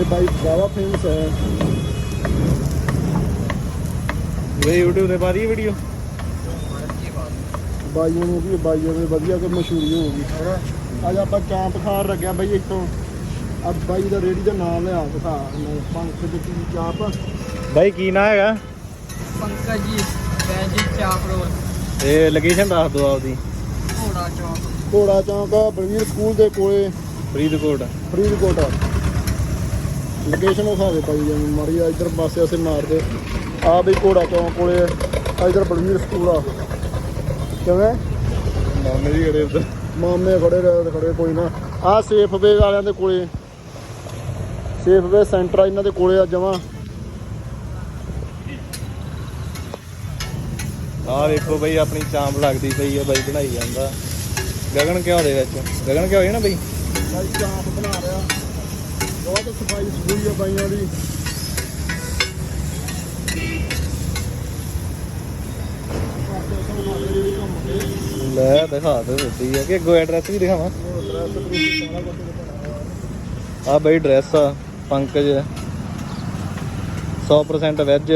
Famous ਹੈ। ਵੇ YouTube ਤੇ ਪਾ ਦੀ ਵੀਡੀਓ ਬਾਈਆਂ ਨੂੰ ਵੀ ਬਾਈਆਂ ਦੇ ਵਧੀਆ ਕੋਈ ਮਸ਼ਹੂਰੀ ਹੋਊਗੀ ਅੱਜ ਆਪਾਂ ਚਾਂਪ ਖਾਣ ਲੱਗਿਆ ਬਈ ਇੱਥੋਂ। ਆ ਬਾਈ ਦਾ ਰੇੜੀ ਦਾ ਨਾਮ ਲਿਆ ਦਿਖਾ ਪੰਖ ਦੇ ਕੀ ਚਾਂਪ। ਬਾਈ ਕੀ ਨਾਂ ਹੈਗਾ? ਪੰਕਜ ਜੀ ਵੈਜ ਚਾਪ ਰੋਲ ਤੇ ਲੋਕੇਸ਼ਨ ਦੱਸ ਦਿਓ ਆਪਦੀ। ਘੋੜਾ ਚੌਕ। ਘੋੜਾ ਚੌਂਕ ਬਲਵੀਰ ਸਕੂਲ ਦੇ ਕੋਲੇ। ਫਰੀਦਕੋਟ। ਫਰੀਦਕੋਟ। ਲੋਕੇਸ਼ਨ ਦੇ ਪਾਈ ਜਾਨੀ ਮਾਰੀ ਆ ਇਧਰ ਪਾਸੇ ਅਸੀਂ ਮਾਰਦੇ ਆ ਬਈ ਘੋੜਾ ਚੌਂਕ ਕੋਲੇ ਆ। ਇਧਰ ਬਲਵੀਰ ਸਕੂਲ ਆ। ਕਿਵੇਂ? ਮਾਮੇ ਦੀ ਘਰੇ ਉੱਧਰ। ਮਾਮੇ ਖੜੇ ਰਹੇ ਤੇ ਖੜੇ ਕੋਈ ਨਾ। ਆ ਸੇਫ ਵੇ ਵਾਲਿਆਂ ਦੇ ਕੋਲੇ। ਸੇਫ ਵੇ ਸੈਂਟਰ ਆ ਇਹਨਾਂ ਦੇ ਕੋਲੇ ਆ ਜਮਾ। ਆਹ ਵੇਖੋ ਬਈ ਆਪਣੀ ਚਾਂਪ ਲੱਗਦੀ ਪਈ ਆ ਬਾਈ ਬਣਾਈ ਜਾਂਦਾ। ਗਗਨ ਘਿਓ ਦੇ ਵਿੱਚ? ਗਗਨ ਘਿਓ ਹੈ ਨਾ ਬਈ? ਬਾਈ ਚਾਂਪ ਬਣਾ ਰਿਹਾ। ਬਹੁਤ ਸਫ਼ਾਈ ਸਫੂਈ ਆ ਬਾਈਆਂ ਦੀ। ਲੈ ਦਿਖਾ ਦੇ ਦਿੱਤੀ ਆ ਕਿ ਅੱਗੋਂ ਐਡਰੈਸ ਵੀ ਦਿਖਾਵਾਂ। ਆ ਬਈ ਡਰੈਸ ਆ ਪੰਕਜ। 100% ਵੈਜ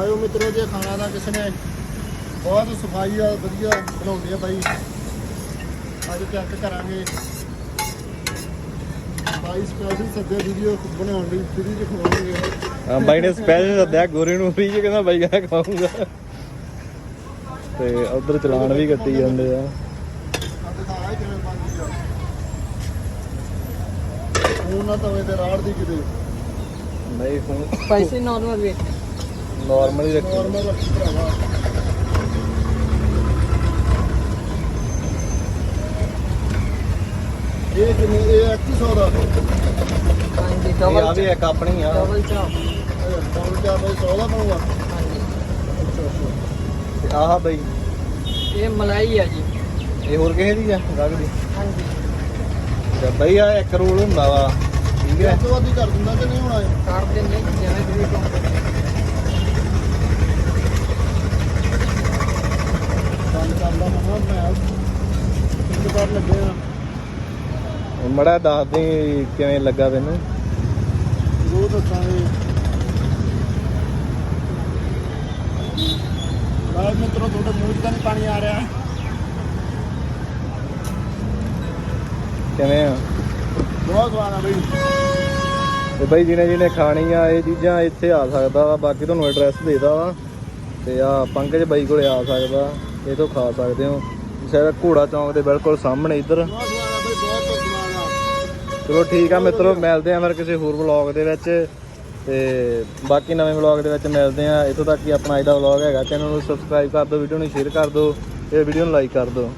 ਆਇਓ ਮਿੱਤਰੋ ਜੇ ਖਾਣਾ ਦਾ ਕਿਸੇ ਨੇ। ਬਹੁਤ ਸਫ਼ਾਈ ਆ ਵਧੀਆ ਬਣਾਉਂਦੇ ਆ ਬਾਈ। ਅੱਜ ਚੈੱਕ ਕਰਾਂਗੇ। ਬਾਈ ਸਪੈਸ਼ਲ ਸੱਦੇ ਵੀਡੀਓ ਬਣਾਉਣ ਲਈ ਫ੍ਰੀ ਚ ਖਵਾਉਣਗੇ ਆ ਬਾਈ ਨੇ ਸਪੈਸ਼ਲ ਸੱਦਿਆ ਗੋਰੇ ਨੂੰ ਫ੍ਰੀ ਚ ਕਹਿੰਦਾ ਬਾਈ ਕਹਿੰਦਾ ਖਾਊਂਗਾ। ਤੇ ਉਧਰ ਚਲਾਨ ਵੀ ਕੱਟੀ ਜਾਂਦੇ ਆ। ਆ ਆ। ਹੁਣ ਨਾ ਤਵੇ ਤੇ ਰਾੜ ਦੀ ਕਿਤੇ। ਨਹੀਂ ਹੁਣ ਪੈਸੇ ਨਾਰਮਲ ਵੇਟ ਨਾਰਮਲ ਹੀ ਰੱਖੀ ਨਾਰਮਲ ਰੱਖੀ ਭਰਾਵਾ। ਕਿੰਨੇ ਇਹ 2100 ਦਾ। ਹਾਂਜੀ ਇਹ ਆ ਡਬਲ ਵੀ ਇੱਕ ਆਪਣੀ ਆ। ਡਬਲ ਚਾਪ ਡਬਲ ਚਾਰ ਬਾਈ 100 ਦਾ ਪਾਉਂਗਾ ਹਾਂਜੀ। ਅੱਛਾ ਅੱਛਾ ਤੇ ਆਹ ਬਈ ਇਹ ਮਲਾਈ ਆ ਜੀ। ਇਹ ਹੋਰ ਕਿਸੇ ਦੀ ਆ ਗੱਗ ਦੀ? ਹਾਂਜੀ। ਤੇ ਬਈ ਆ ਇੱਕ ਰੋਲ ਹੁੰਦਾ ਵਾ ਠੀਕ ਹੈ? ਇਸ ਤੋਂ ਵੱਧ ਹੀ ਕਰ ਦਿੰਦਾ ਕਿ ਨਹੀਂ ਹੋਣਾ ਇਹ? ਕਰ ਦਿੰਦੇ ਜਿਵੇਂ ਤੁਸੀਂ ਕਹੋ। ਕੰਮ ਕਰਦਾ ਮੈਂ ਮੈਂ ਇੱਕ ਵਾਰ ਲੱਗੇ ਆ। ਮੜਾ ਦੱਸ ਦੇ ਕਿਵੇਂ ਲੱਗਾ ਤੈਨੂੰ? ਦੋ ਦੱਸਾਂਗੇ। ਬਾਅਦ ਮਿੱਤਰੋ ਤੁਹਾਡੇ ਮੂੰਹ 'ਚ ਤਾਂ ਨਹੀਂ ਪਾਣੀ ਆ ਰਿਹਾ। ਕਿਵੇਂ ਆ? ਬਹੁਤ ਆ ਬਈ। ਤੇ ਬਈ ਜਿਹਨੇ ਜਿਹਨੇ ਖਾਣੀ ਆ ਇਹ ਚੀਜ਼ਾਂ ਇੱਥੇ ਆ ਸਕਦਾ ਵਾ। ਬਾਕੀ ਤੁਹਾਨੂੰ ਐਡਰੈਸ ਦੇਦਾ ਵਾ। ਤੇ ਆ ਪੰਕਜ ਬਾਈ ਕੋਲੇ ਆ ਸਕਦਾ। ਇਹ ਤੋਂ ਖਾ ਸਕਦੇ ਹੋ। ਸ਼ਾਇਦ ਘੋੜਾ ਚੌਂਕ ਦੇ ਬਿਲਕੁਲ ਸਾਹਮਣੇ ਇੱਧਰ ਬਹੁਤ ਸਵਾਦ ਆ ਬਈ ਬਹੁਤ ਬਹੁਤ ਸਵਾਦ ਆ ਚਲੋ ਠੀਕ ਆ ਮਿੱਤਰੋ, ਮਿਲਦੇ ਆ ਫਿਰ ਕਿਸੇ ਹੋਰ ਵਲੌਗ ਦੇ ਵਿੱਚ ਤੇ ਬਾਕੀ ਨਵੇਂ ਵਲੌਗ ਦੇ ਵਿੱਚ ਮਿਲਦੇ ਆ। ਇਥੋਂ ਤੱਕ ਹੀ ਆਪਣਾ ਅੱਜ ਦਾ ਵਲੌਗ ਹੈਗਾ। ਚੈਨਲ ਨੂੰ ਸਬਸਕ੍ਰਾਈਬ ਕਰ ਦਿਓ ਵੀਡੀਓ ਨੂੰ ਸ਼ੇਅਰ ਕਰ ਦਿਓ ਤੇ ਵੀਡੀਓ ਨੂੰ ਲਾਈਕ ਕਰ ਦਿਓ।